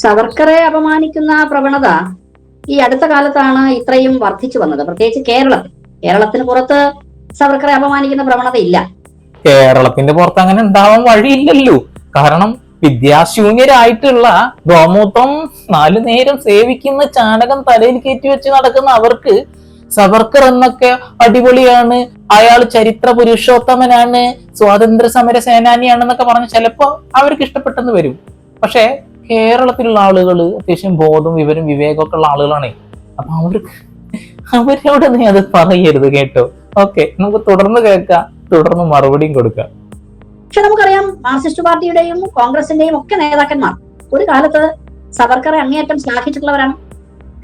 സവർക്കറെ അപമാനിക്കുന്ന പ്രവണത ഈ അടുത്ത കാലത്താണ് ഇത്രയും വർദ്ധിച്ചു വന്നത്. പ്രത്യേകിച്ച് കേരളത്തിൽ കേരളത്തിന് പുറത്ത് സവർക്കറെ അപമാനിക്കുന്ന പ്രവണത ഇല്ല. കേരളത്തിന്റെ പുറത്ത് അങ്ങനെ ഉണ്ടാവാൻ വഴിയില്ലല്ലോ. കാരണം വിദ്യാശൂന്യരായിട്ടുള്ള ഗോമൂത്രം നാലു നേരം സേവിക്കുന്ന ചാണകം തലയിൽ കയറ്റി വെച്ച് നടക്കുന്ന അവർക്ക് സവർക്കർ എന്നൊക്കെ അടിപൊളിയാണ്. അയാൾ ചരിത്ര പുരുഷോത്തമനാണ് സ്വാതന്ത്ര്യ സമര സേനാനിയാണെന്നൊക്കെ പറഞ്ഞ് ചിലപ്പോ അവർക്ക് ഇഷ്ടപ്പെട്ടെന്ന് വരും. പക്ഷെ കേരളത്തിലുള്ള ആളുകൾ അത്യാവശ്യം ബോധം വിവരം വിവേകമൊക്കെ ഉള്ള ആളുകളാണേ. അപ്പൊ അവർക്ക് അവരോട് നീ അത് പറയരുത് കേട്ടോ. ഓക്കെ നമുക്ക് തുടർന്ന് കേൾക്കാം തുടർന്ന് മറുപടിയും കൊടുക്കാം. പക്ഷെ നമുക്കറിയാം മാർക്സിസ്റ്റ് പാർട്ടിയുടെയും കോൺഗ്രസിന്റെയും ഒക്കെ നേതാക്കന്മാർ ഒരു കാലത്ത് സവർക്കറെ അങ്ങേയറ്റം ശ്ലാഘിച്ചിട്ടുള്ളവരാണ്.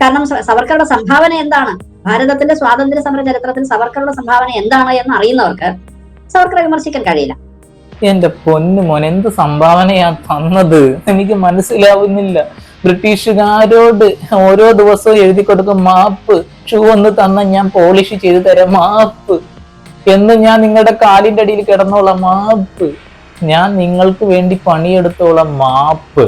കാരണം സവർക്കറുടെ സംഭാവന എന്താണ്? ഭാരതത്തിന്റെ സ്വാതന്ത്ര്യ സമര ചരിത്രത്തിൽ സവർക്കറുടെ സംഭാവന എന്താണ് എന്ന് അറിയുന്നവർക്ക് സവർക്കറെ വിമർശിക്കാൻ കഴിയില്ല. എന്റെ പൊന്നു മോൻ എന്ത് സംഭാവനയാ തന്നത്? എനിക്ക് മനസ്സിലാവുന്നില്ല. ബ്രിട്ടീഷുകാരോട് ഓരോ ദിവസവും എഴുതി കൊടുക്കും മാപ്പ് ഷൂ ഒന്ന് തന്ന ഞാൻ പോളിഷ് ചെയ്തു തരാം മാപ്പ്. എന്ന് ഞാൻ നിങ്ങളുടെ കാലിന്റെ അടിയിൽ കിടന്നോളാം മാപ്പ്. ഞാൻ നിങ്ങൾക്ക് വേണ്ടി പണിയെടുത്തോളാം മാപ്പ്.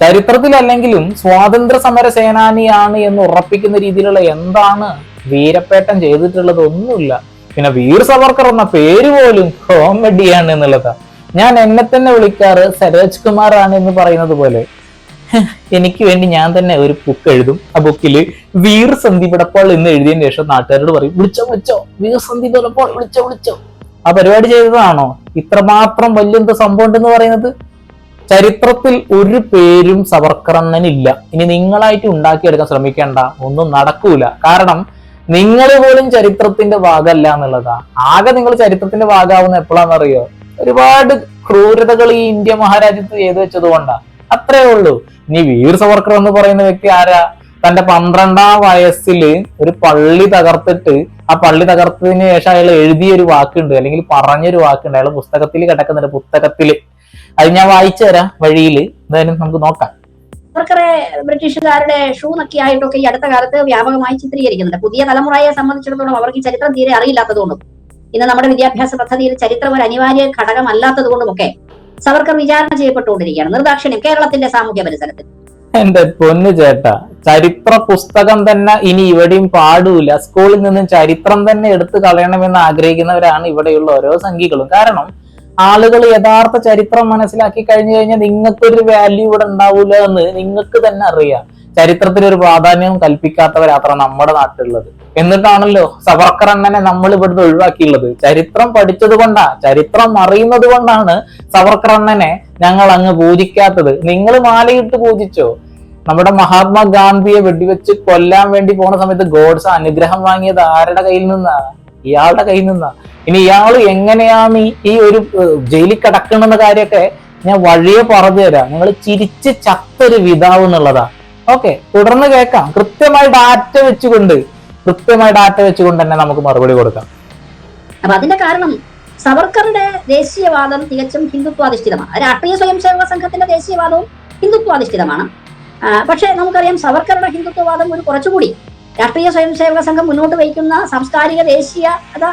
ചരിത്രത്തിലല്ലെങ്കിലും സ്വാതന്ത്ര്യ സമര സേനാനിയാണ് എന്ന് ഉറപ്പിക്കുന്ന രീതിയിലുള്ള എന്താണ് വീരപ്പേട്ടൻ ചെയ്തിട്ടുള്ളത് ഒന്നുമില്ല പിന്നെ വീർ സവർക്കർ എന്ന പേര് പോലും കോമഡിയാണ് എന്നുള്ളതാ. ഞാൻ എന്നെ തന്നെ വിളിക്കാറ് സരോജ് കുമാർ ആണ് എന്ന് പറയുന്നത് പോലെ. എനിക്ക് വേണ്ടി ഞാൻ തന്നെ ഒരു ബുക്ക് എഴുതും. ആ ബുക്കിൽ വീർ സന്ദീപ് ഇടപ്പോൾ എന്ന് എഴുതിയതിന് ശേഷം നാട്ടുകാരോട് പറയും വിളിച്ചോ വിളിച്ചോ വീർ സന്ദീപ് ഇടപ്പോൾ വിളിച്ചോ വിളിച്ചോ. ആ പരിപാടി ചെയ്തതാണോ? ഇത്രമാത്രം വലിയ സംഭവം ഉണ്ടെന്ന് പറയുന്നത്? ചരിത്രത്തിൽ ഒരു പേരും സവർക്കറന്നനില്ല ഇനി നിങ്ങളായിട്ട് ഉണ്ടാക്കിയെടുക്കാൻ ശ്രമിക്കേണ്ട. ഒന്നും നടക്കൂല. കാരണം നിങ്ങൾ പോലും ചരിത്രത്തിന്റെ ഭാഗമല്ല എന്നുള്ളതാ. ആകെ നിങ്ങൾ ചരിത്രത്തിന്റെ ഭാഗമാവുന്ന എപ്പോഴാണെന്നറിയോ? ഒരുപാട് ക്രൂരതകൾ ഈ ഇന്ത്യ മഹാരാജ്യത്ത് ചെയ്തു വെച്ചത് കൊണ്ടാ. അത്രേ ഉള്ളൂ. ഇനി വീർ സവർക്കർ എന്ന് പറയുന്ന വ്യക്തി ആരാ? തന്റെ പന്ത്രണ്ടാം വയസ്സിൽ ഒരു പള്ളി തകർത്തിട്ട് ആ പള്ളി തകർത്തതിന് ശേഷം അയാൾ എഴുതിയ ഒരു വാക്കുണ്ട്. അല്ലെങ്കിൽ പറഞ്ഞൊരു വാക്കുണ്ട്. അയാൾ പുസ്തകത്തിൽ കിടക്കുന്നുണ്ട് പുസ്തകത്തിൽ. അത് ഞാൻ വായിച്ചു തരാം വഴിയിൽ എന്തായാലും നമുക്ക് നോക്കാം. സവർക്കറെ ബ്രിട്ടീഷുകാരുടെ ഷൂ നക്കിയായിട്ടൊക്കെ ഈ അടുത്ത കാലത്ത് വ്യാപകമായി ചിത്രീകരിക്കുന്നുണ്ട്. പുതിയ തലമുറയെ സംബന്ധിച്ചിടത്തോളം അവർക്ക് ചരിത്രം തീരെ അറിയില്ലാത്തതുകൊണ്ടും ഇന്ന് നമ്മുടെ വിദ്യാഭ്യാസ പദ്ധതിയിൽ ചരിത്രം ഒരു അനിവാര്യ ഘടകമല്ലാത്തതുകൊണ്ടുമൊക്കെ സവർക്കർ വിചാരണ ചെയ്യപ്പെട്ടുകൊണ്ടിരിക്കുകയാണ്. നിർദാക്ഷിണ്യം കേരളത്തിന്റെ സാമൂഹ്യ പരിസരത്തിൽ. എന്റെ പൊന്നു ചേട്ട ചരിത്ര പുസ്തകം തന്നെ ഇനി ഇവിടെയും പാടൂല. സ്കൂളിൽ നിന്നും ചരിത്രം തന്നെ എടുത്തു കളയണമെന്ന് ആഗ്രഹിക്കുന്നവരാണ് ഇവിടെയുള്ള ഓരോ സംഘികളും. കാരണം ആളുകൾ യഥാർത്ഥ ചരിത്രം മനസ്സിലാക്കി കഴിഞ്ഞു കഴിഞ്ഞാൽ നിങ്ങൾക്കൊരു വാല്യൂ ഇവിടെ ഉണ്ടാവൂല എന്ന് നിങ്ങൾക്ക് തന്നെ അറിയാം. ചരിത്രത്തിൽ ഒരു പ്രാധാന്യവും കൽപ്പിക്കാത്തവരാത്ര നമ്മുടെ നാട്ടിലുള്ളത്. എന്നിട്ടാണല്ലോ സവർക്കർ അണ്ണനെ നമ്മൾ ഇവിടുന്ന് ഒഴിവാക്കിയുള്ളത്. ചരിത്രം പഠിച്ചത് കൊണ്ടാ ചരിത്രം അറിയുന്നത് കൊണ്ടാണ് സവർക്കർ ഞങ്ങൾ അങ്ങ് പൂജിക്കാത്തത്. നിങ്ങൾ മാലയിട്ട് പൂജിച്ചോ? നമ്മുടെ മഹാത്മാഗാന്ധിയെ വെടിവെച്ച് കൊല്ലാൻ വേണ്ടി പോണ സമയത്ത് ഗോഡ്സ് അനുഗ്രഹം വാങ്ങിയത് ആരുടെ കയ്യിൽ നിന്നാ? ഇയാളുടെ കയ്യിൽ നിന്നാ. ഇനി ഇയാൾ എങ്ങനെയാണ് ഈ- ഒരു ജയിലിൽ കിടക്കണമെന്ന കാര്യമൊക്കെ ഞാൻ വഴിയെ പറഞ്ഞു തരാം. നിങ്ങൾ ചിരിച്ച് ചത്തൊരു വിതാവ് എന്നുള്ളതാ. ഓക്കെ തുടർന്ന് കേൾക്കാം. കൃത്യമായി ഡാറ്റ വെച്ചുകൊണ്ട് കൃത്യമായി ഡാറ്റ വെച്ചുകൊണ്ട് തന്നെ നമുക്ക് മറുപടി കൊടുക്കാം. അപ്പൊ അതിന്റെ കാരണം സവർക്കറുടെ ദേശീയവാദം തികച്ചും ഹിന്ദുത്വാധിഷ്ഠിതമാണ്. രാഷ്ട്രീയ സ്വയംസേവക സംഘത്തിന്റെ ദേശീയവാദവും ഹിന്ദുത്വാധിഷ്ഠിതമാണ്. പക്ഷേ നമുക്കറിയാം സവർക്കറുടെ ഹിന്ദുത്വവാദം ഒരു കുറച്ചുകൂടി രാഷ്ട്രീയ സ്വയംസേവക സംഘം മുന്നോട്ട് വയ്ക്കുന്ന സാംസ്കാരിക ദേശീയത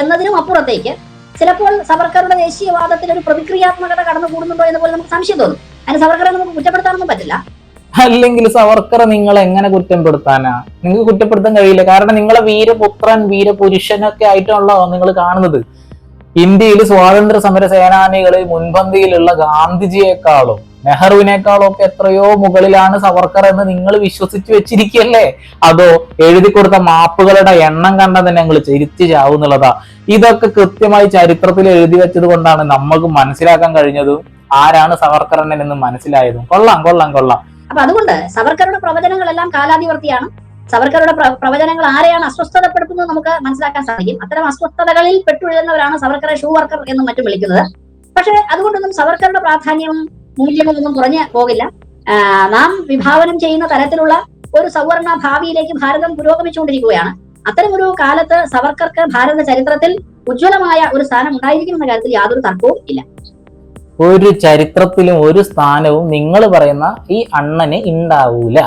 എന്നതിനും അപ്പുറത്തേക്ക് ചിലപ്പോൾ സവർക്കറുടെ ദേശീയവാദത്തിൽ ഒരു പ്രതിക്രിയാത്മകത കടന്നു കൂടുന്നുണ്ടോ എന്ന് പോലെ നമുക്ക് സംശയം തോന്നും. അതിന് സവർക്കറെ നമുക്ക് കുറ്റപ്പെടുത്താനൊന്നും പറ്റില്ല. അല്ലെങ്കിൽ സവർക്കർ നിങ്ങൾ എങ്ങനെ കുറ്റപ്പെടുത്താനാ? നിങ്ങൾക്ക് കുറ്റപ്പെടുത്താൻ കഴിയില്ല. കാരണം നിങ്ങളെ വീരപുത്രൻ വീരപുരുഷനൊക്കെ ആയിട്ടാണല്ലോ നിങ്ങൾ കാണുന്നത്. ഇന്ത്യയിൽ സ്വാതന്ത്ര്യ സമര സേനാനികളെ മുൻപന്തിയിലുള്ള ഗാന്ധിജിയെക്കാളും നെഹ്റുവിനേക്കാളും ഒക്കെ എത്രയോ മുകളിലാണ് സവർക്കർ എന്ന് നിങ്ങൾ വിശ്വസിച്ചു വെച്ചിരിക്കല്ലേ അതോ എഴുതി കൊടുത്ത മാപ്പുകളുടെ എണ്ണം കണ്ട തന്നെ ഞങ്ങൾ ചിരിച്ചു ചാവുന്നുള്ളതാ ഇതൊക്കെ കൃത്യമായി ചരിത്രത്തിൽ എഴുതി വെച്ചത് കൊണ്ടാണ് നമുക്ക് മനസ്സിലാക്കാൻ കഴിഞ്ഞതും ആരാണ് സവർക്കർ എന്ന് മനസ്സിലായതും. കൊള്ളാം കൊള്ളാം കൊള്ളാം. അപ്പൊ അതുകൊണ്ട് സവർക്കറുടെ പ്രവചനങ്ങളെല്ലാം കാലാധിവർത്തിയാണ് സവർക്കറുടെ പ്രവചനങ്ങൾ ആരെയാണ് അസ്വസ്ഥതപ്പെടുത്തുന്നത് നമുക്ക് മനസ്സിലാക്കാൻ സാധിക്കും. അത്തരം അസ്വസ്ഥതകളിൽ പെട്ടുഴുതുന്നവരാണ് സവർക്കറെ ഷൂ വർക്കർ എന്നും മറ്റും വിളിക്കുന്നത്. പക്ഷേ അതുകൊണ്ടൊന്നും സവർക്കറുടെ പ്രാധാന്യവും മൂല്യവും കുറഞ്ഞ് പോകില്ല. നാം വിഭാവനം ചെയ്യുന്ന തരത്തിലുള്ള ഒരു സവർണ ഭാവിയിലേക്ക് ഭാരതം പുരോഗമിച്ചുകൊണ്ടിരിക്കുകയാണ്. അത്തരമൊരു കാലത്ത് സവർക്കർക്ക് ഭാരത ചരിത്രത്തിൽ ഉജ്ജ്വലമായ ഒരു സ്ഥാനം ഉണ്ടായിരിക്കുമെന്ന കാര്യത്തിൽ യാതൊരു തർക്കവും ഇല്ല. ഒരു ചരിത്രത്തിലും ഒരു സ്ഥാനവും നിങ്ങൾ പറയുന്ന ഈ അണ്ണന് ഉണ്ടാവൂല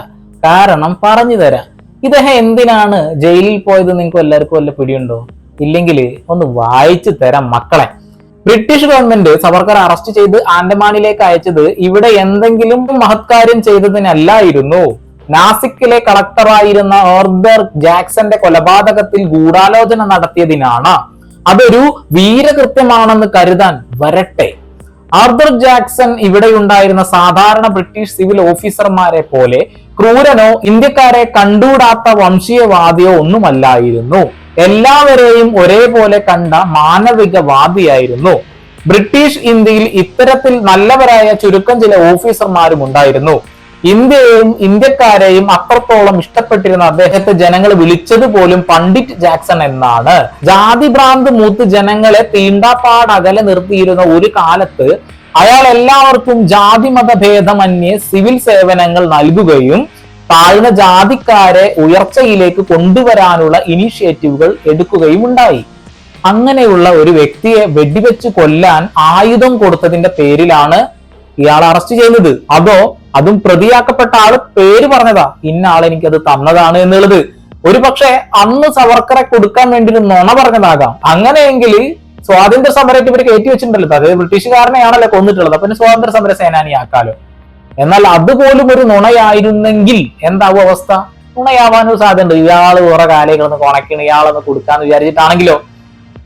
കാരണം പറഞ്ഞു തരാം. ഇദ്ദേഹം എന്തിനാണ് ജയിലിൽ പോയത്? നിങ്ങൾക്ക് എല്ലാവർക്കും വല്ല പിടിയുണ്ടോ? ഇല്ലെങ്കിൽ ഒന്ന് വായിച്ചു തരാം മക്കളെ. ബ്രിട്ടീഷ് ഗവൺമെന്റ് സവർക്കർ അറസ്റ്റ് ചെയ്ത് ആൻഡമാനിലേക്ക് അയച്ചത് ഇവിടെ എന്തെങ്കിലും മഹത്കാര്യം ചെയ്തതിനല്ലായിരുന്നു. നാസിക്കിലെ കളക്ടറായിരുന്ന ഓർബർ ജാക്സന്റെ കൊലപാതകത്തിൽ ഗൂഢാലോചന നടത്തിയതിനാണ്. അതൊരു വീരകൃത്യമാണെന്ന് കരുതാൻ വരട്ടെ. ആർദർ ജാക്സൺ ഇവിടെ ഉണ്ടായിരുന്ന സാധാരണ ബ്രിട്ടീഷ് സിവിൽ ഓഫീസർമാരെ പോലെ ക്രൂരനോ ഇന്ത്യക്കാരെ കണ്ടൂടാത്ത വംശീയവാദിയോ ഒന്നുമല്ലായിരുന്നു. എല്ലാവരെയും ഒരേപോലെ കണ്ട മാനവികവാദിയായിരുന്നു ബ്രിട്ടീഷ് ഇന്ത്യയിൽ ഇത്തരത്തിൽ നല്ലവരായ ചുരുക്കം ചില ഓഫീസർമാരും ഉണ്ടായിരുന്നു. ഇന്ത്യയെയും ഇന്ത്യക്കാരെയും അത്രത്തോളം ഇഷ്ടപ്പെട്ടിരുന്ന അദ്ദേഹത്തെ ജനങ്ങൾ വിളിച്ചത് പോലും പണ്ഡിറ്റ് ജാക്സൺ എന്നാണ്. ജാതി ഭ്രാന്ത് മൂത്ത് ജനങ്ങളെ തീണ്ടാപ്പാടകലെ നിർത്തിയിരുന്ന ഒരു കാലത്ത് അയാൾ എല്ലാവർക്കും ജാതി മതഭേദമന്യേ സിവിൽ സേവനങ്ങൾ നൽകുകയും താഴ്ന്ന ജാതിക്കാരെ ഉയർച്ചയിലേക്ക് കൊണ്ടുവരാനുള്ള ഇനിഷ്യേറ്റീവുകൾ എടുക്കുകയും ഉണ്ടായി. അങ്ങനെയുള്ള ഒരു വ്യക്തിയെ വെടിവെച്ച് കൊല്ലാൻ ആയുധം കൊടുത്തതിന്റെ പേരിലാണ് ഇയാൾ അറസ്റ്റ് ചെയ്തത്. അതോ അതും പ്രതിയാക്കപ്പെട്ട ആൾ പേര് പറഞ്ഞതാ. ഇന്ന ആൾ എനിക്കത് തന്നതാണ് എന്നുള്ളത്. ഒരു പക്ഷേ അന്ന് സവർക്കറെ കൊടുക്കാൻ വേണ്ടി ഒരു നുണ പറഞ്ഞതാകാം. അങ്ങനെയെങ്കിൽ സ്വാതന്ത്ര്യ സമരത്തിൽ ഇവർ കയറ്റി വെച്ചിട്ടുണ്ടല്ലോ. അതായത് ബ്രിട്ടീഷുകാരനെയാണല്ലോ കൊന്നിട്ടുള്ളത്. അപ്പൊ സ്വാതന്ത്ര്യ സമര സേനാനിയാക്കാലോ. എന്നാൽ അതുപോലും ഒരു നുണയായിരുന്നെങ്കിൽ എന്താവും അവസ്ഥ? നുണയാവാനും സാധ്യതയുണ്ട്. വേറെ കാലയിൽ കാലങ്ങളൊന്ന് കൊണക്കണം ഇയാളൊന്ന് കൊടുക്കാന്ന് വിചാരിച്ചിട്ടാണെങ്കിലോ?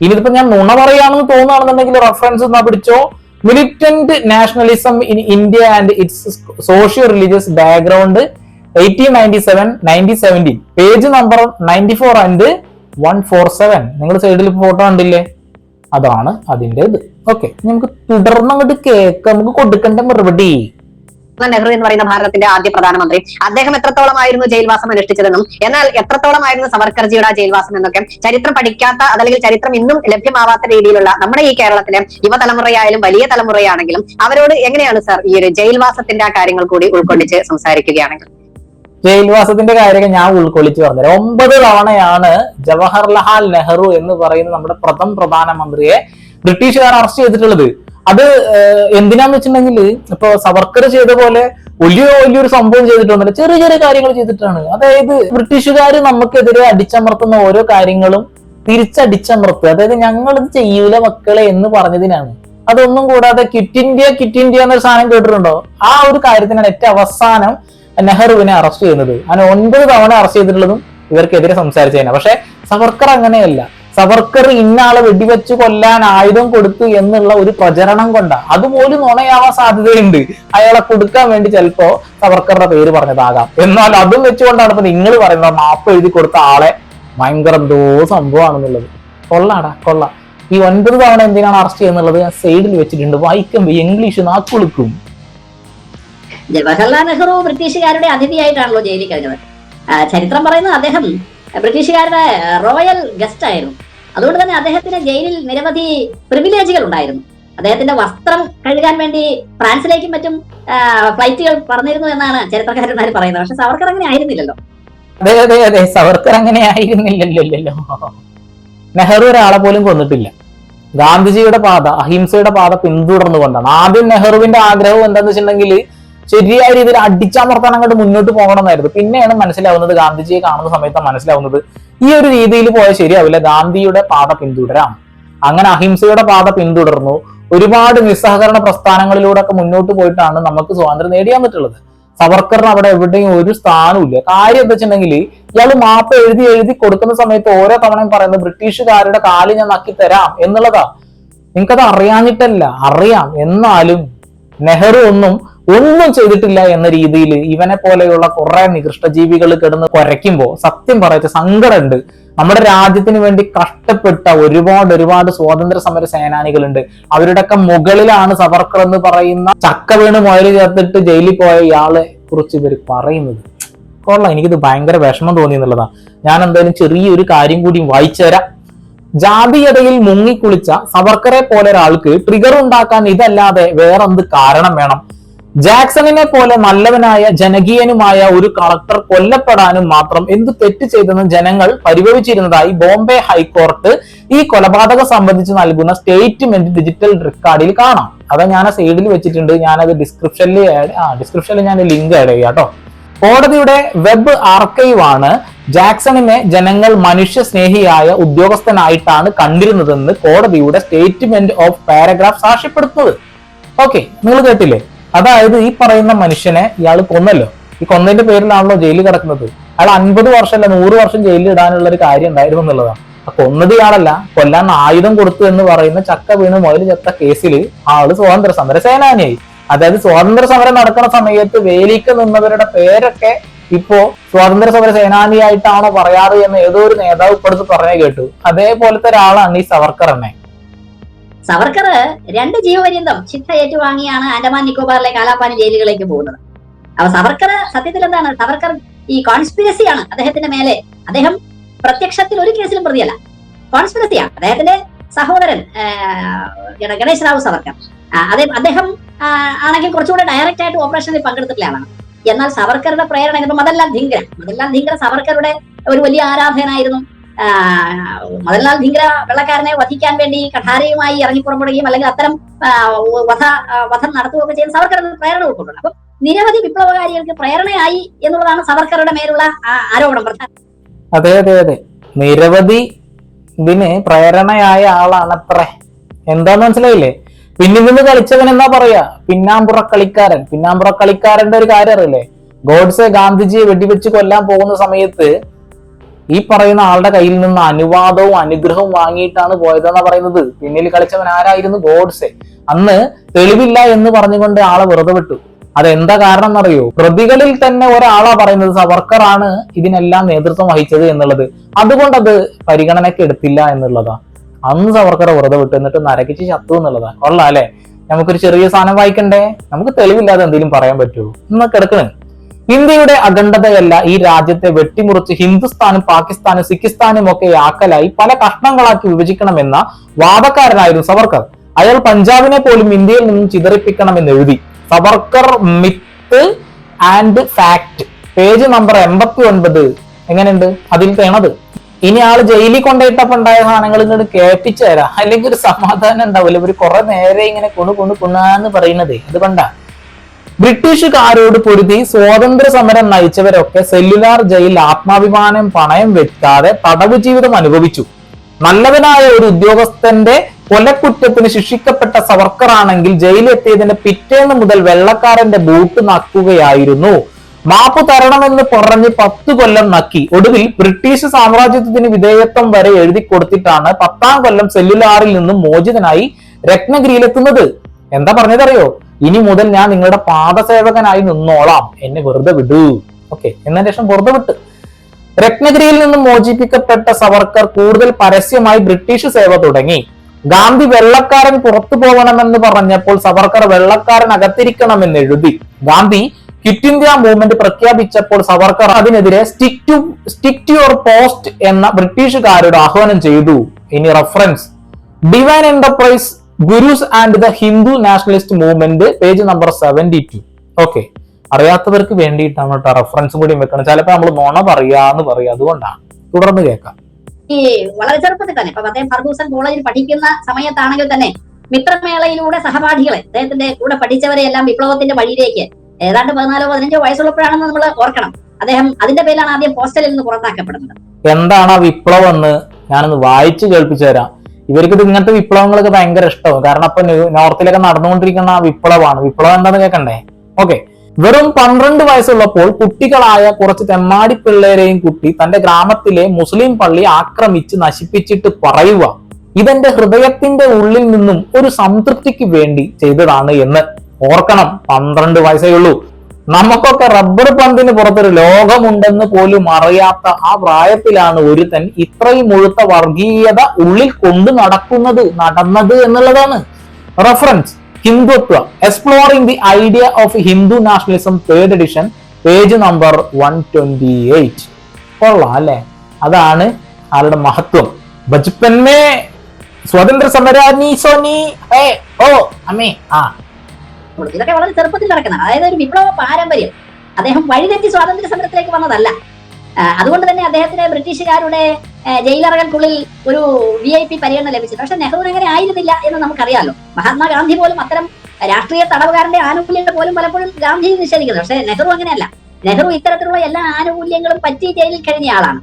ഇനിയിപ്പോ ഞാൻ നുണ പറയാണെന്ന് തോന്നുകയാണെന്നുണ്ടെങ്കിൽ റെഫറൻസ് എന്നാ പിടിച്ചോ? Militant nationalism in India and its socio religious background eighteen ninety seven ninety seventeen page number ninety four and one four seven നിങ്ങൾ സൈഡിൽ ഫോട്ടോ കണ്ടില്ലേ? അതാണ് അതിന്റെ ഇത് ഓക്കെ നമുക്ക് തുടർന്ന് അങ്ങോട്ട് കേക്ക്. നമുക്ക് കൊടുക്കേണ്ട മറുപടി. നെഹ്റു എന്ന് പറയുന്ന ഭാരതത്തിന്റെ ആദ്യ പ്രധാനമന്ത്രി. അദ്ദേഹം എത്രത്തോളമായിരുന്നു ജയിൽവാസം അനുഷ്ഠിച്ചതെന്നും എന്നാൽ എത്രത്തോളമായിരുന്നു സവർക്കർജിയുടെ ആ ജയിൽവാസം എന്നൊക്കെ ചരിത്രം പഠിക്കാത്ത അതല്ലെങ്കിൽ ചരിത്രം ഇന്നും ലഭ്യമാവാത്ത രീതിയിലുള്ള നമ്മുടെ ഈ കേരളത്തിലെ യുവതലമുറയായാലും വലിയ തലമുറയാണെങ്കിലും അവരോട് എങ്ങനെയാണ് സർ ഈ ഒരു ജയിൽവാസത്തിന്റെ ആ കാര്യങ്ങൾ കൂടി ഉൾക്കൊള്ളിച്ച് സംസാരിക്കുകയാണെങ്കിൽ? ജയിൽവാസത്തിന്റെ കാര്യമൊക്കെ ഞാൻ ഉൾക്കൊള്ളിച്ച് പറഞ്ഞുതരാം. ഒമ്പത് തവണയാണ് ജവഹർലാൽ നെഹ്റു എന്ന് പറയുന്ന നമ്മുടെ പ്രഥം പ്രധാനമന്ത്രിയെ ബ്രിട്ടീഷുകാർ അറസ്റ്റ് ചെയ്തിട്ടുള്ളത്. അത് എന്തിനാന്ന് വെച്ചിട്ടുണ്ടെങ്കിൽ ഇപ്പൊ സവർക്കർ ചെയ്ത പോലെ വലിയ വലിയൊരു സംഭവം ചെയ്തിട്ടൊന്നുമില്ല. ചെറിയ ചെറിയ കാര്യങ്ങൾ ചെയ്തിട്ടാണ്. അതായത് ബ്രിട്ടീഷുകാർ നമുക്കെതിരെ അടിച്ചമർത്തുന്ന ഓരോ കാര്യങ്ങളും തിരിച്ചടിച്ചമർത്തുക. അതായത് ഞങ്ങൾ ഇത് ചെയ്യൂല മക്കളെ എന്ന് പറഞ്ഞതിനാണ്. അതൊന്നും കൂടാതെ കിറ്റ് ഇന്ത്യ കിറ്റ് ഇന്ത്യ എന്നൊരു സാധനം കേട്ടിട്ടുണ്ടോ? ആ ഒരു കാര്യത്തിനാണ് ഏറ്റവും അവസാനം നെഹ്റുവിനെ അറസ്റ്റ് ചെയ്യുന്നത്. അങ്ങനെ ഒൻപത് തവണ അറസ്റ്റ് ചെയ്തിട്ടുള്ളതും ഇവർക്കെതിരെ സംസാരിച്ചതിനാണ്. പക്ഷെ സവർക്കർ അങ്ങനെയല്ല. സവർക്കർ ഇന്നാളെ വെടിവെച്ച് കൊല്ലാൻ ആയുധം കൊടുത്തു എന്നുള്ള ഒരു പ്രചരണം കൊണ്ടാ. അതുപോലും നുണയാവാൻ സാധ്യതയുണ്ട്. അയാളെ കൊടുക്കാൻ വേണ്ടി ചിലപ്പോ സവർക്കറുടെ പേര് പറഞ്ഞതാകാം. എന്നാൽ അതും വെച്ചുകൊണ്ടാണ് ഇപ്പൊ നിങ്ങൾ പറയുന്നത് മാപ്പ് എഴുതി കൊടുത്ത ആളെ ഭയങ്കര എന്തോ സംഭവമാണെന്നുള്ളത്. കൊള്ളാടാ കൊള്ള. ഈ ഒൻപത് തവണ എന്തിനാണ് അറസ്റ്റ് ചെയ്യുന്നുള്ളത് സൈഡിൽ വെച്ചിട്ടുണ്ട്. വായിക്കുമ്പോ ഇംഗ്ലീഷ് നാക്കുളുക്കും. ജവഹർലാൽ നെഹ്റു ബ്രിട്ടീഷുകാരുടെ അതിഥിയായിട്ടാണല്ലോ ജയിലിൽ കഴിഞ്ഞത്. ചരിത്രം പറയുന്നത് അദ്ദേഹം ബ്രിട്ടീഷുകാരുടെ റോയൽ ഗസ്റ്റ് ആയിരുന്നു. അതുകൊണ്ട് തന്നെ അദ്ദേഹത്തിന് ജയിലിൽ നിരവധി പ്രിവിലേജുകൾ ഉണ്ടായിരുന്നു. അദ്ദേഹത്തിന്റെ വസ്ത്രം കഴുകാൻ വേണ്ടി ഫ്രാൻസിലേക്കും മറ്റും ഫ്ലൈറ്റുകൾ പറഞ്ഞിരുന്നു എന്നാണ് ചരിത്രകാരന്മാർ പറയുന്നത്. പക്ഷെ സവർക്കർ അങ്ങനെ ആയിരുന്നില്ലല്ലോ. അതെ അതെ അതെ. സവർക്കർ അങ്ങനെ ആയിരുന്നില്ലല്ലോ. നെഹ്റു ഒരാളെ പോലും കൊന്നിട്ടില്ല. ഗാന്ധിജിയുടെ പാത അഹിംസയുടെ പാത പിന്തുടർന്നുകൊണ്ടാണ്. ആദ്യം നെഹ്റുവിന്റെ ആഗ്രഹം എന്താന്ന് വെച്ചിട്ടുണ്ടെങ്കിൽ ശരിയായ രീതിയിൽ അടിച്ചമർത്താൻ അങ്ങോട്ട് മുന്നോട്ട് പോകണമെന്നായിരുന്നു. പിന്നെയാണ് മനസ്സിലാവുന്നത് ഗാന്ധിജിയെ കാണുന്ന സമയത്ത് മനസ്സിലാവുന്നത് ഈ ഒരു രീതിയിൽ പോയാൽ ശരിയാവില്ല. ഗാന്ധിയുടെ പാത പിന്തുടരാം. അങ്ങനെ അഹിംസയുടെ പാത പിന്തുടർന്നു. ഒരുപാട് നിസ്സഹകരണ പ്രസ്ഥാനങ്ങളിലൂടെ ഒക്കെ മുന്നോട്ട് പോയിട്ടാണ് നമുക്ക് സ്വാതന്ത്ര്യം നേടിയാൻ പറ്റുള്ളത്. സവർക്കറിന് അവിടെ എവിടെയും ഒരു സ്ഥാനമില്ല കാര്യം എന്താ വെച്ചിട്ടുണ്ടെങ്കിൽ ഇയാൾ മാപ്പ് എഴുതി എഴുതി കൊടുക്കുന്ന സമയത്ത് ഓരോ തവണയും പറയുന്നത് ബ്രിട്ടീഷുകാരുടെ കാൽ ഞാൻ നക്കി തരാം എന്നുള്ളതാ. നിങ്ങൾക്കത് അറിയാഞ്ഞിട്ടല്ല. അറിയാം. എന്നാലും നെഹ്റു ഒന്നും ഒന്നും ചെയ്തിട്ടില്ല എന്ന രീതിയിൽ ഇവനെ പോലെയുള്ള കുറെ നികൃഷ്ടജീവികൾ കിടന്ന് കുറയ്ക്കുമ്പോൾ സത്യം പറയച്ച സങ്കടമുണ്ട്. നമ്മുടെ രാജ്യത്തിന് വേണ്ടി കഷ്ടപ്പെട്ട ഒരുപാട് ഒരുപാട് സ്വാതന്ത്ര്യ സമര സേനാനികളുണ്ട്. അവരുടെയൊക്കെ മുകളിലാണ് സവർക്കർ എന്ന് പറയുന്ന ചക്ക വീണ് മുയൽ ചേർത്തിട്ട് ജയിലിൽ പോയ ഇയാളെ കുറിച്ച് ഇവർ പറയുന്നത്. കൊള്ളാം എനിക്കിത് ഭയങ്കര വിഷമം തോന്നി എന്നുള്ളതാണ് ഞാൻ എന്തായാലും ചെറിയൊരു കാര്യം കൂടി വായിച്ചുതരാം ജാതീയതയിൽ മുങ്ങിക്കുളിച്ച സവർക്കറെ പോലെ ഒരാൾക്ക് ട്രിഗർ ഉണ്ടാക്കാൻ ഇതല്ലാതെ വേറെന്ത് കാരണം വേണം? ജാക്സണിനെ പോലെ നല്ലവനായ ജനകീയനുമായ ഒരു കളക്ടർ കൊല്ലപ്പെടാനും മാത്രം എന്ത് തെറ്റ് ചെയ്തെന്ന് ജനങ്ങൾ പരിഭവിച്ചിരുന്നതായി ബോംബെ ഹൈക്കോടതി ഈ കൊലപാതകം സംബന്ധിച്ച് നൽകുന്ന സ്റ്റേറ്റ്മെന്റ് ഡിജിറ്റൽ റെക്കോർഡിൽ കാണാം. അത് ഞാൻ ആ സൈഡിൽ വെച്ചിട്ടുണ്ട്. ഞാനത് ഡിസ്ക്രിപ്ഷനിൽ ആ ഡിസ്ക്രിപ്ഷനിൽ ഞാൻ ലിങ്ക് ആഡ് ചെയ്യാം കേട്ടോ കോടതിയുടെ വെബ് ആർക്കൈവ് ആണ് ജാക്സണിനെ ജനങ്ങൾ മനുഷ്യ സ്നേഹിയായ ഉദ്യോഗസ്ഥനായിട്ടാണ് കണ്ടിരുന്നതെന്ന് കോടതിയുടെ സ്റ്റേറ്റ്മെന്റ് ഓഫ് പാരഗ്രാഫ് സാക്ഷ്യപ്പെടുത്തുന്നത്. ഓക്കെ നിങ്ങൾ കേട്ടില്ലേ? അതായത് ഈ പറയുന്ന മനുഷ്യനെ ഇയാൾ കൊന്നല്ലോ. ഈ കൊന്നതിന്റെ പേരിലാണല്ലോ ജയിലിൽ കിടക്കുന്നത്. അയാൾ അൻപത് വർഷം അല്ല നൂറ് വർഷം ജയിലിൽ ഇടാനുള്ള ഒരു കാര്യം ഉണ്ടായിരുന്നു എന്നുള്ളതാണ്. കൊന്നത് ഇയാളല്ല കൊല്ലാൻ ആയുധം കൊടുത്തു എന്ന് പറയുന്ന ചക്ക വീണ് മുതൽ ചത്ത കേസിൽ ആൾ സ്വാതന്ത്ര്യ സമര സേനാനിയായി. അതായത് സ്വാതന്ത്ര്യ സമരം നടക്കുന്ന സമയത്ത് വേലിക്ക് നിന്നവരുടെ പേരൊക്കെ ഇപ്പോ സ്വാതന്ത്ര്യ സമര സേനാനിയായിട്ടാണോ പറയാറ് എന്ന് ഏതോ ഒരു നേതാവ് ഇപ്പടുത്ത് പറഞ്ഞേ കേട്ടു. അതേപോലത്തെ ഒരാളാണ് ഈ സവർക്കർ എന്നെ സവർക്കർ രണ്ട് ജീവപര്യന്തം ശിക്ഷ ഏറ്റുവാങ്ങിയാണ് ആൻഡമാൻ നിക്കോബാറിലെ കാലാപ്പാനി ജയിലുകളിലേക്ക് പോകുന്നത്. അപ്പൊ സവർക്കർ സത്യത്തിൽ എന്താണ്? സവർക്കർ ഈ കോൺസ്പിരസിയാണ് അദ്ദേഹത്തിന്റെ മേലെ. അദ്ദേഹം പ്രത്യക്ഷത്തിൽ ഒരു കേസിലും പ്രതിയല്ല. കോൺസ്പിരസിയാണ് അദ്ദേഹത്തിന്റെ സഹോദരൻ ഗണേശ് റാവു സവർക്കർ. അതെ അദ്ദേഹം ആണെങ്കിൽ കുറച്ചുകൂടെ ഡയറക്റ്റ് ആയിട്ട് ഓപ്പറേഷനിൽ പങ്കെടുത്തിട്ടുള്ള ആളാണ്. എന്നാൽ സവർക്കറുടെ പ്രേരണ മദൻലാൽ ധിങ്കര മദൻലാൽ ധിങ്കര സവർക്കറുടെ ഒരു വലിയ ആരാധകനായിരുന്നു. മദൻലാൽ ഭീകര വെള്ളക്കാരനെ വധിക്കാൻ വേണ്ടി കഠാരയുമായി ഇറങ്ങി പുറപ്പെടുകയും അല്ലെങ്കിൽ അത്തരം വധ വധം നടത്തുകയൊക്കെ ചെയ്യുന്ന സവർക്കർ അതിന് പ്രേരണ ഉൾക്കൊണ്ടുണ്ട് അപ്പൊ നിരവധി വിപ്ലവകാരികൾക്ക് പ്രേരണയായി എന്നുള്ളതാണ് സവർക്കറുടെ മേലുള്ള ആരോപണം. പ്രധാന അതെ അതെ അതെ. നിരവധി ഇതിന് പ്രേരണയായ ആളാണത്രേ എന്താന്ന് മനസ്സിലായില്ലേ? പിന്നിൽ നിന്ന് കളിച്ചവൻ എന്നാ പറയാ? പിന്നാമ്പുറ കളിക്കാരൻ. പിന്നാമ്പുറ കളിക്കാരന്റെ ഒരു കാര്യം അറിയില്ലേ? ഗോഡ്സെ ഗാന്ധിജിയെ വെടിവെച്ച് കൊല്ലാൻ പോകുന്ന സമയത്ത് ഈ പറയുന്ന ആളുടെ കയ്യിൽ നിന്ന് അനുവാദവും അനുഗ്രഹവും വാങ്ങിയിട്ടാണ് പോയതെന്നാ പറയുന്നത്. പിന്നിൽ കളിച്ചവൻ ആരായിരുന്നു? ഗോഡ്സെ. അന്ന് തെളിവില്ല എന്ന് പറഞ്ഞുകൊണ്ട് ആളെ വെറുതെ വിട്ടു. അതെന്താ കാരണം എന്നറിയോ? പ്രതികളിൽ തന്നെ ഒരാളാ പറയുന്നത് സവർക്കറാണ് ഇതിനെല്ലാം നേതൃത്വം വഹിച്ചത് എന്നുള്ളത്. അതുകൊണ്ട് അത് പരിഗണനയ്ക്ക് എടുത്തില്ല എന്നുള്ളതാ. അന്ന് സവർക്കറെ വെറുതെ വിട്ടു. എന്നിട്ട് നരകിച്ച് ചത്തു എന്നുള്ളതാ. കൊള്ളാം അല്ലെ? നമുക്കൊരു ചെറിയ സാധനം വായിക്കണ്ടേ? നമുക്ക് തെളിവില്ലാതെ എന്തെങ്കിലും പറയാൻ പറ്റുമോ എന്നൊക്കെ എടുക്കണേ ഇന്ത്യയുടെ അഖണ്ഡതയല്ല ഈ രാജ്യത്തെ വെട്ടിമുറിച്ച് ഹിന്ദുസ്ഥാനും പാകിസ്ഥാനും സിക്കിസ്ഥാനും ഒക്കെ ആക്കലായി പല കഷ്ണങ്ങളാക്കി വിഭജിക്കണമെന്ന വാദക്കാരനായിരുന്നു സവർക്കർ. അയാൾ പഞ്ചാബിനെ പോലും ഇന്ത്യയിൽ നിന്നും ചിതറിപ്പിക്കണമെന്ന് എഴുതി. Savarkar myth and fact. Page number എൺപത്തി ഒൻപത് എങ്ങനെയുണ്ട്? അതിൽ തേണത് ഇനി ആൾ ജയിലിൽ കൊണ്ടുപോയിട്ടപ്പോ ഉണ്ടായ സാധനങ്ങൾ ഇങ്ങോട്ട് കേൾപ്പിച്ചു തരാം അല്ലെങ്കിൽ ഒരു സമാധാനം ഉണ്ടാവില്ല. ഇവർ കുറെ നേരെ ഇങ്ങനെ കൊണു കൊണു കൊണാന്ന് പറയുന്നതേ. അത് കണ്ടാ. ബ്രിട്ടീഷുകാരോട് പൊരുതി സ്വാതന്ത്ര്യ സമരം നയിച്ചവരൊക്കെ സെല്ലുലാർ ജയിൽ ആത്മാഭിമാനം പണയം വെക്കാതെ തടവ് ജീവിതം അനുഭവിച്ചു. നല്ലവനായ ഒരു ഉദ്യോഗസ്ഥന്റെ കൊലക്കുറ്റത്തിന് ശിക്ഷിക്കപ്പെട്ട സവർക്കറാണെങ്കിൽ ജയിലെത്തിയതിന്റെ പിറ്റേന്ന് മുതൽ വെള്ളക്കാരന്റെ ബൂട്ട് നക്കുകയായിരുന്നു. മാപ്പ് തരണമെന്ന് പറഞ്ഞ് പത്ത് കൊല്ലം നക്കി. ഒടുവിൽ ബ്രിട്ടീഷ് സാമ്രാജ്യത്തിന് വിധേയത്വം വരെ എഴുതി കൊടുത്തിട്ടാണ് പത്താം കൊല്ലം സെല്ലുലാറിൽ നിന്നും മോചിതനായി രത്നഗിരിയിലെത്തുന്നത്. എന്താ പറഞ്ഞതറിയോ? ഇനി മുതൽ ഞാൻ നിങ്ങളുടെ പാദസേവകനായി നിന്നോളാം. എന്നെ വെറുതെ വിടൂ. ഓക്കെ എന്നതിന് ശേഷം വെറുതെ വിട്ട്. രത്നഗിരിയിൽ നിന്നും മോചിപ്പിക്കപ്പെട്ട സവർക്കർ കൂടുതൽ പരസ്യമായി ബ്രിട്ടീഷ് സേവ തുടങ്ങി. ഗാന്ധി വെള്ളക്കാരൻ പുറത്തു പോകണമെന്ന് പറഞ്ഞപ്പോൾ സവർക്കർ വെള്ളക്കാരൻ അകത്തിരിക്കണമെന്ന് എഴുതി. ഗാന്ധി ക്വിറ്റ് ഇന്ത്യ മൂവ്മെന്റ് പ്രഖ്യാപിച്ചപ്പോൾ സവർക്കർ അതിനെതിരെ stick to stick to your post എന്ന ബ്രിട്ടീഷുകാരോട് ആഹ്വാനം ചെയ്തു. ഇനി reference divine enterprise gurus and the Hindu nationalist movement page number seventy two. Okay. അറിയാത്തവർക്ക് വേണ്ടിയിട്ടാണ് കേട്ടോ റെഫറൻസും കൂടി വെക്കണം ചിലപ്പോൾ നമ്മൾ നുണ പറയാന്ന് പറയും. അതുകൊണ്ടാണ്. തുടർന്ന് കേൾക്കാം. ഈ വളരെ ചെറുപ്പത്തിൽ തന്നെ ഇപ്പൊ അദ്ദേഹം ഫർഗൂസൻ കോളേജിൽ പഠിക്കുന്ന സമയത്താണെങ്കിൽ തന്നെ മിത്രമേളയിലൂടെ സഹപാഠികളെ അദ്ദേഹത്തിന്റെ കൂടെ പഠിച്ചവരെ എല്ലാം വിപ്ലവത്തിന്റെ വഴിയിലേക്ക് ഏതാണ്ട് പതിനാലോ പതിനഞ്ചോ വയസ്സുള്ളപ്പോഴാണെന്ന് നമ്മൾ ഓർക്കണം. അദ്ദേഹം അതിന്റെ പേരിലാണ് ആദ്യം പോസ്റ്റലിൽ നിന്ന് പുറത്താക്കപ്പെടുന്നത്. എന്താണ് ആ വിപ്ലവം എന്ന് ഞാനൊന്ന് വായിച്ചു കേൾപ്പിച്ചു തരാം. ഇവർക്ക് ഇങ്ങനത്തെ വിപ്ലവങ്ങളൊക്കെ ഭയങ്കര ഇഷ്ടവും കാരണം അപ്പൊ നോർത്തിലൊക്കെ നടന്നുകൊണ്ടിരിക്കുന്ന ആ വിപ്ലവമാണ്. വിപ്ലവം എന്താണെന്ന് കേൾക്കണ്ടേ ഓക്കെ. വെറും പന്ത്രണ്ട് വയസ്സുള്ളപ്പോൾ കുട്ടികളായ കുറച്ച് തെമ്മാടി പിള്ളേരെയും കുട്ടി തന്റെ ഗ്രാമത്തിലെ മുസ്ലിം പള്ളി ആക്രമിച്ച് നശിപ്പിച്ചിട്ട് പറയുക. ഇതെന്റെ ഹൃദയത്തിന്റെ ഉള്ളിൽ നിന്നും ഒരു സംതൃപ്തിക്ക് വേണ്ടി ചെയ്തതാണ് എന്ന് ഓർക്കണം. പന്ത്രണ്ട് വയസ്സേ ഉള്ളൂ. നമുക്കൊക്കെ റബ്ബർ പന്തിന് പുറത്തൊരു ലോകമുണ്ടെന്ന് പോലും അറിയാത്ത ആ പ്രായത്തിലാണ് ഒരുത്തൻ ഇത്രയും മുഴുത്ത വർഗീയത ഉള്ളിൽ കൊണ്ടു നടക്കുന്നത് നടന്നത് എന്നുള്ളതാണ്. Reference Hindutva. Exploring the idea of Hindu nationalism third edition page number one twenty eight കൊള്ളാം അല്ലെ? അതാണ് ആളുടെ മഹത്വം. ബജ്പന്മേ സ്വതന്ത്ര സമരാജ്ഞി സോനി ഓ അമ്മേ ആ. ഇതൊക്കെ വളരെ ചെറുപ്പത്തിൽ നടക്കുന്നതാണ്. അതായത് ഒരു വിപ്ലവ പാരമ്പര്യം. അദ്ദേഹം വഴിതെറ്റി സ്വാതന്ത്ര്യ സമരത്തിലേക്ക് വന്നതല്ല. അതുകൊണ്ട് തന്നെ അദ്ദേഹത്തിന് ബ്രിട്ടീഷുകാരുടെ ജയിലറകൾക്കുള്ളിൽ ഒരു വി ഐ പി പരിഗണന ലഭിച്ചു പക്ഷെ നെഹ്റു അങ്ങനെ ആയിരുന്നില്ല എന്ന് നമുക്കറിയാലോ. മഹാത്മാഗാന്ധി പോലും അത്തരം രാഷ്ട്രീയ തടവുകാരന്റെ ആനുകൂല്യങ്ങൾ പോലും പലപ്പോഴും ഗാന്ധി നിഷേധിക്കുന്നത് പക്ഷെ നെഹ്റു അങ്ങനെയല്ല. നെഹ്റു ഇത്തരത്തിലുള്ള എല്ലാ ആനുകൂല്യങ്ങളും പറ്റി ജയിലിൽ കഴിഞ്ഞ ആളാണ്.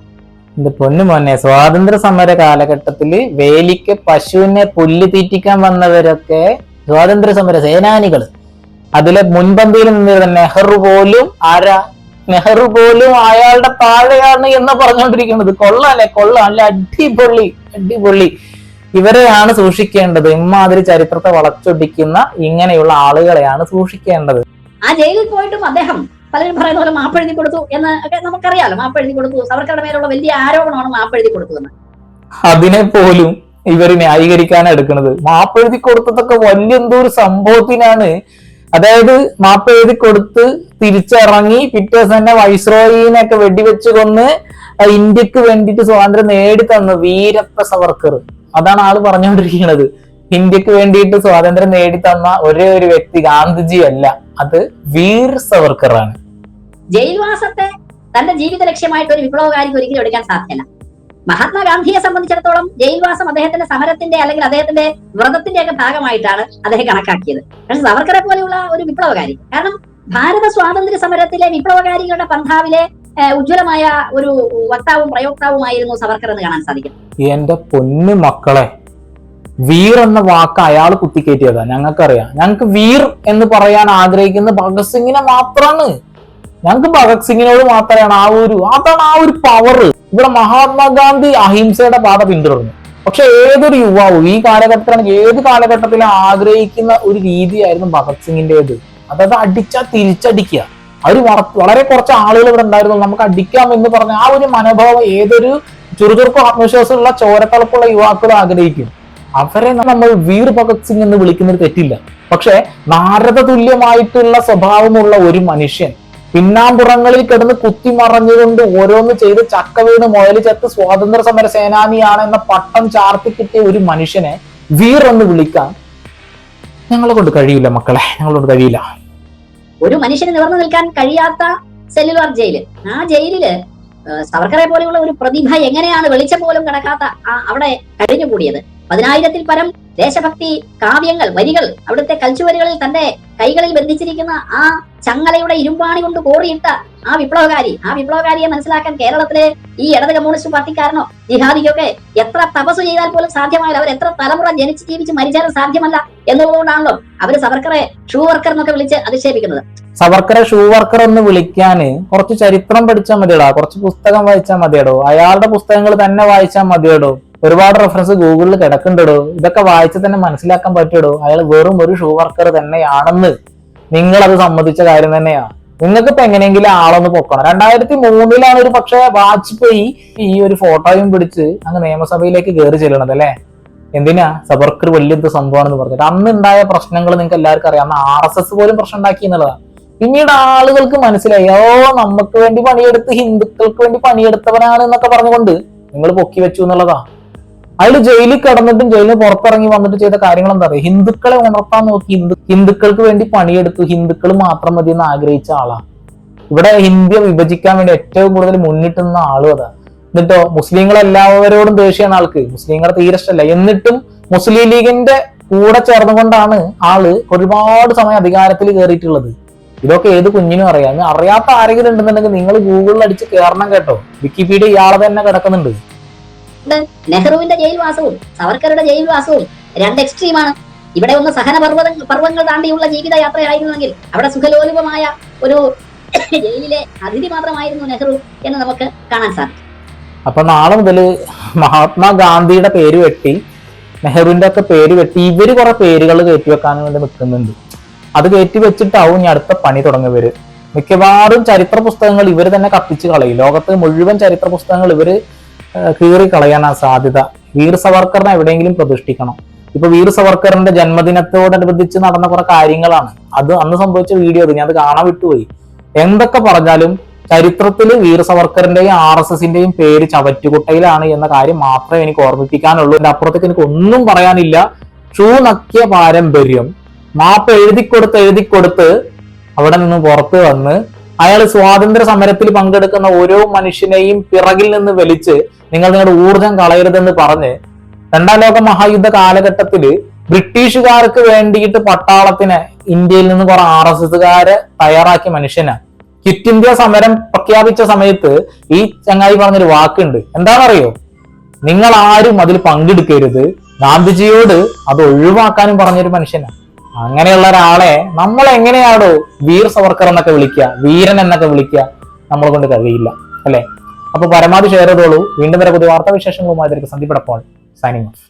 എന്റെ പൊന്നു മോനെ സ്വാതന്ത്ര്യ സമര കാലഘട്ടത്തിൽ വേലിക്ക് പശുവിനെ പുല്ല് തീറ്റിക്കാൻ വന്നവരൊക്കെ സ്വാതന്ത്ര്യ സമര സേനാനികൾ അതിലെ മുൻപന്തിയിൽ നിന്നിരുന്ന നെഹ്റു പോലും ആരാ? നെഹ്റു പോലും അയാളുടെ താഴെയാണ് എന്ന് പറഞ്ഞുകൊണ്ടിരിക്കുന്നത്. കൊള്ളാല്ലേ? കൊള്ളാം. അല്ല അടിപൊളി. അടിപൊളി. ഇവരെയാണ് സൂക്ഷിക്കേണ്ടത്. ഇമ്മാതിരി ചരിത്രത്തെ വളച്ചൊടിക്കുന്ന ഇങ്ങനെയുള്ള ആളുകളെയാണ് സൂക്ഷിക്കേണ്ടത്. ആ ജയിലിൽ പോയിട്ടും അദ്ദേഹം പലരും പറയുന്ന പോലെ മാപ്പെഴുതി കൊടുത്തു എന്ന് ഒക്കെ നമുക്കറിയാലോ. മാപ്പെഴുതി കൊടുത്തു. സവർക്കറുടെ മേലുള്ള വലിയ ആരോപണമാണ് മാപ്പെഴുതി കൊടുത്തു എന്ന് അതിനെ പോലും ഇവർ ന്യായീകരിക്കാനാണ് എടുക്കുന്നത്. മാപ്പ് എഴുതി കൊടുത്തതൊക്കെ വലിയ എന്തോ ഒരു സംഭവത്തിനാണ് അതായത് മാപ്പ് എഴുതി കൊടുത്ത് തിരിച്ചിറങ്ങി പിറ്റേ ദിവസം തന്നെ വൈസ്രോയിനൊക്കെ വെടിവെച്ച് കൊന്ന് ഇന്ത്യയ്ക്ക് വേണ്ടിട്ട് സ്വാതന്ത്ര്യം നേടിത്തന്നു വീരപ്പ സവർക്കർ അതാണ് ആൾ പറഞ്ഞുകൊണ്ടിരിക്കുന്നത് ഇന്ത്യയ്ക്ക് വേണ്ടിയിട്ട് സ്വാതന്ത്ര്യം നേടിത്തന്ന ഒരേ ഒരു വ്യക്തി ഗാന്ധിജി അല്ല. അത് വീർ സവർക്കറാണ് ജയിൽവാസത്തെ തന്റെ ജീവിത ലക്ഷ്യമായിട്ട് ഒരു വിപ്ലവകാരിക്ക് ഒരിക്കലും എടുക്കാൻ സാധ്യമല്ല. മഹാത്മാഗാന്ധിയെ സംബന്ധിച്ചിടത്തോളം ജയിൽവാസം അദ്ദേഹത്തിന്റെ സമരത്തിന്റെ അല്ലെങ്കിൽ അദ്ദേഹത്തിന്റെ വ്രതത്തിന്റെ ഒക്കെ ഭാഗമായിട്ടാണ് അദ്ദേഹം കണക്കാക്കിയത്. പക്ഷെ സവർക്കറെ പോലെയുള്ള ഒരു വിപ്ലവകാരി. കാരണം ഭാരത സ്വാതന്ത്ര്യ സമരത്തിലെ വിപ്ലവകാരികളുടെ പന്ഥാവിലെ ഉജ്ജ്വലമായ ഒരു വക്താവും പ്രയോക്താവുമായിരുന്നു സവർക്കർ എന്ന് കാണാൻ സാധിക്കും. എന്റെ പൊന്നു മക്കളെ വീർ എന്ന വാക്ക് അയാൾ കുത്തിക്കയറ്റിയതാ ഞങ്ങൾക്കറിയാം. ഞങ്ങൾക്ക് വീർ എന്ന് പറയാൻ ആഗ്രഹിക്കുന്ന ഭഗത് സിംഗിനെ മാത്രമാണ് ഞങ്ങൾക്ക് ഭഗത് സിംഗിനോട് മാത്രമാണ് ആ ഒരു അതാണ് ആ ഒരു പവർ ഇവിടെ മഹാത്മാഗാന്ധി അഹിംസയുടെ പാത പിന്തുടർന്നു. പക്ഷെ ഏതൊരു യുവാവും ഈ കാലഘട്ടത്തിലാണെങ്കിൽ ഏത് കാലഘട്ടത്തിലും ആഗ്രഹിക്കുന്ന ഒരു രീതിയായിരുന്നു ഭഗത് സിംഗിന്റേത്. അതായത് അടിച്ചാൽ തിരിച്ചടിക്കുക. വള- വളരെ കുറച്ച് ആളുകൾ ഇവിടെ ഉണ്ടായിരുന്നു. നമുക്ക് അടിക്കാം എന്ന് പറഞ്ഞ ആ ഒരു മനോഭാവം ഏതൊരു ചുറുചുറുക്കും ആത്മവിശ്വാസമുള്ള ചോരത്തളപ്പുള്ള യുവാക്കളും ആഗ്രഹിക്കും. അവരെ നമ്മൾ വീർ ഭഗത് സിംഗ് എന്ന് വിളിക്കുന്നത് തെറ്റില്ല. പക്ഷെ നാരദ തുല്യമായിട്ടുള്ള സ്വഭാവമുള്ള ഒരു മനുഷ്യൻ പിന്നാമ്പുറങ്ങളിൽ കിടന്ന് കുത്തിമറഞ്ഞുകൊണ്ട് ഓരോന്ന് ചെയ്ത് ചക്ക വീണ് മുയൽ ചത്ത് സ്വാതന്ത്ര്യ സമര സേനാനിയാണ് എന്ന പട്ടം ചാർത്തി കിട്ടിയ ഒരു മനുഷ്യനെ വീർ എന്ന് വിളിക്കാൻ ഞങ്ങളെ കൊണ്ട് കഴിയില്ല മക്കളെ ഞങ്ങളോട് കഴിയില്ല. ഒരു മനുഷ്യന് നിവർന്നു നിൽക്കാൻ കഴിയാത്ത സെല്ലുലാർ ജയിൽ. ആ ജയിലിൽ സവർക്കറെ പോലെയുള്ള ഒരു പ്രതിഭ എങ്ങനെയാണ് വെളിച്ചം പോലും കടക്കാത്ത അവിടെ കഴിഞ്ഞുകൂടിയത്? പതിനായിരത്തിൽ പരം ദേശഭക്തി കാവ്യങ്ങൾ വരികൾ അവിടുത്തെ കൽച്ചുവരികളിൽ തന്റെ കൈകളിൽ ബന്ധിച്ചിരിക്കുന്ന ആ ചങ്ങലയുടെ ഇരുമ്പാണി കൊണ്ട് കോറിയിട്ട ആ വിപ്ലവകാരി ആ വിപ്ലവകാരിയെ മനസ്സിലാക്കാൻ കേരളത്തിലെ ഈ ഇടത് കമ്മ്യൂണിസ്റ്റ് പാർട്ടിക്കാരനോ ജിഹാദിക്കൊക്കെ എത്ര തപസ് ചെയ്താൽ പോലും സാധ്യമായില്ല അവർ എത്ര തലമുറ ജനിച്ച് ജീവിച്ച് മരിച്ചാലും സാധ്യമല്ല എന്നുള്ളതുകൊണ്ടാണല്ലോ അവർ സവർക്കറെ ഷൂ വർക്കർ എന്നൊക്കെ വിളിച്ച് അധിക്ഷേപിക്കുന്നത്. സവർക്കറെ ഷൂ വർക്കർ എന്ന് വിളിക്കാന് കുറച്ച് ചരിത്രം പഠിച്ചാൽ മതിയടാ. കുറച്ച് പുസ്തകം വായിച്ചാൽ മതിയടോ. അയാളുടെ പുസ്തകങ്ങൾ തന്നെ വായിച്ചാൽ മതിയടോ. ഒരുപാട് റെഫറൻസ് ഗൂഗിളിൽ കിടക്കുന്നുണ്ടോ ഇതൊക്കെ വായിച്ച് തന്നെ മനസ്സിലാക്കാൻ പറ്റുമോ അയാൾ വെറും ഒരു ഷൂ വർക്കർ തന്നെയാണെന്ന് നിങ്ങൾ അത് സമ്മതിച്ച കാര്യം തന്നെയാണ് നിങ്ങൾക്ക് ഇപ്പൊ എങ്ങനെയെങ്കിലും ആളൊന്ന് പൊക്കണം. രണ്ടായിരത്തി മൂന്നിലാണ് ഒരു പക്ഷേ വാജ്പേയി ഈ ഒരു ഫോട്ടോയും പിടിച്ച് അങ്ങ് നിയമസഭയിലേക്ക് കയറി ചെല്ലണത് അല്ലേ? എന്തിനാ? സബർക്കർ വലിയ സംഭവമാണെന്ന് പറഞ്ഞിട്ട്. അന്ന് ഉണ്ടായ പ്രശ്നങ്ങൾ നിങ്ങൾക്ക് എല്ലാവർക്കും അറിയാം. അന്ന് ആർ എസ് എസ് പോലും പ്രശ്നം ഉണ്ടാക്കി എന്നുള്ളതാണ് പിന്നീട് ആളുകൾക്ക് മനസ്സിലായോ. നമുക്ക് വേണ്ടി പണിയെടുത്ത് ഹിന്ദുക്കൾക്ക് വേണ്ടി പണിയെടുത്തവനാണ് എന്നൊക്കെ പറഞ്ഞുകൊണ്ട് നിങ്ങൾ പൊക്കി വെച്ചു എന്നുള്ളതാ. അയാൾ ജയിലിൽ കിടന്നിട്ടും ജയിലിൽ പുറത്തിറങ്ങി വന്നിട്ട് ചെയ്ത കാര്യങ്ങൾ എന്താ പറയുക ഹിന്ദുക്കളെ ഉണർത്താൻ നോക്കി ഹിന്ദു ഹിന്ദുക്കൾക്ക് വേണ്ടി പണിയെടുത്തു ഹിന്ദുക്കൾ മാത്രം മതി എന്ന് ആഗ്രഹിച്ച ആളാണ് ഇവിടെ ഇന്ത്യ വിഭജിക്കാൻ വേണ്ടി ഏറ്റവും കൂടുതൽ മുന്നിട്ട് നിന്ന ആളും അതാ. എന്നിട്ടോ മുസ്ലിങ്ങൾ എല്ലാവരോടും ദേഷ്യമാണ് ആൾക്ക്. മുസ്ലിങ്ങളെ തീരെ ഇഷ്ടമല്ല. എന്നിട്ടും മുസ്ലിം ലീഗിന്റെ കൂടെ ചേർന്നുകൊണ്ടാണ് ആൾ ഒരുപാട് സമയം അധികാരത്തിൽ കയറിയിട്ടുള്ളത്. ഇതൊക്കെ ഏത് കുഞ്ഞിനും അറിയാം. അറിയാത്ത ആരെങ്കിലും ഉണ്ടെന്നുണ്ടെങ്കിൽ നിങ്ങൾ ഗൂഗിളിൽ അടിച്ച് കയറണം കേട്ടോ. വിക്കിപീഡിയ ഇയാളെ തന്നെ കിടക്കുന്നുണ്ട്. നെഹ്റുവിന്റെ ജയിൽവാസവും സവർക്കറുടെ ജയിൽവാസവും രണ്ട് എക്സ്ട്രീമാണ് ഇവിടെ ഒന്ന് സഹന പർവത പർവങ്ങൾ താണ്ടിയുള്ള ജീവിതയാത്രയായിരുന്നെങ്കിൽ അവിടെ സുഖലോലുപമായ ഒരു ജയിലിലെ അതിഥി മാത്രമായിരുന്നു നെഹ്റു എന്ന് നമുക്ക് കാണാൻ സാധിക്കും. അപ്പൊ നാളെ മുതൽ മഹാത്മാഗാന്ധിയുടെ പേര് വെട്ടി നെഹ്റുവിന്റെ ഒക്കെ പേര് വെട്ടി ഇവർ കുറെ പേരുകൾ കയറ്റി വെക്കാൻ വേണ്ടി നിൽക്കുന്നുണ്ട്. അത് കയറ്റി വെച്ചിട്ടാവും ഇനി അടുത്ത പണി തുടങ്ങിയവര് മിക്കവാറും ചരിത്ര പുസ്തകങ്ങൾ ഇവർ തന്നെ കത്തിച്ച് കളയും. ലോകത്ത് മുഴുവൻ ചരിത്ര പുസ്തകങ്ങൾ ഇവർ കീറി കളയാനാ സാധ്യത. വീർ സവർക്കറിനെ എവിടെയെങ്കിലും പ്രതിഷ്ഠിക്കണം. ഇപ്പൊ വീർ സവർക്കറിന്റെ ജന്മദിനത്തോടനുബന്ധിച്ച് നടന്ന കുറെ കാര്യങ്ങളാണ്. അത് അന്ന് സംഭവിച്ച വീഡിയോ അത് ഞാൻ അത് കാണാൻ വിട്ടുപോയി. എന്തൊക്കെ പറഞ്ഞാലും ചരിത്രത്തിൽ വീർ സവർക്കറിന്റെയും ആർ എസ് എസിന്റെയും പേര് ചവറ്റുകുട്ടയിലാണ് എന്ന കാര്യം മാത്രമേ എനിക്ക് ഓർമ്മിപ്പിക്കാനുള്ളൂ. എന്റെ അപ്പുറത്തേക്ക് എനിക്ക് ഒന്നും പറയാനില്ല. ഷൂ നക്കിയ പാരമ്പര്യം. മാപ്പ് എഴുതിക്കൊടുത്ത് എഴുതിക്കൊടുത്ത് അവിടെ നിന്ന് പുറത്ത് വന്ന് അയാൾ സ്വാതന്ത്ര്യ സമരത്തിൽ പങ്കെടുക്കുന്ന ഓരോ മനുഷ്യനെയും പിറകിൽ നിന്ന് വലിച്ച് നിങ്ങൾ നിങ്ങളുടെ ഊർജം കളയരുതെന്ന് പറഞ്ഞ് രണ്ടാം ലോക മഹായുദ്ധ കാലഘട്ടത്തിൽ ബ്രിട്ടീഷുകാർക്ക് വേണ്ടിയിട്ട് പട്ടാളത്തിന് ഇന്ത്യയിൽ നിന്ന് കുറെ ആർ എസ് എസുകാരെ തയ്യാറാക്കിയ മനുഷ്യനാണ് ക്വിറ്റ് ഇന്ത്യ സമരം പ്രഖ്യാപിച്ച സമയത്ത് ഈ ചങ്ങായി പറഞ്ഞൊരു വാക്കുണ്ട്. എന്താണെന്നറിയോ? നിങ്ങൾ ആരും അതിൽ പങ്കെടുക്കരുത്. ഗാന്ധിജിയോട് അത് ഒഴിവാക്കാനും പറഞ്ഞൊരു മനുഷ്യനാണ് അങ്ങനെയുള്ള ഒരാളെ നമ്മൾ എങ്ങനെയാണോ വീർ സവർക്കർ എന്നൊക്കെ വിളിക്കുക വീരൻ എന്നൊക്കെ വിളിക്കുക നമ്മളെ കൊണ്ട് കഴിയില്ല അല്ലെ? അപ്പൊ പരമാവധി ചേരതോളൂ വീണ്ടും വരെ പുതിയ വാർത്താ സന്ദീപ് സൈനിങ് ഓഫ്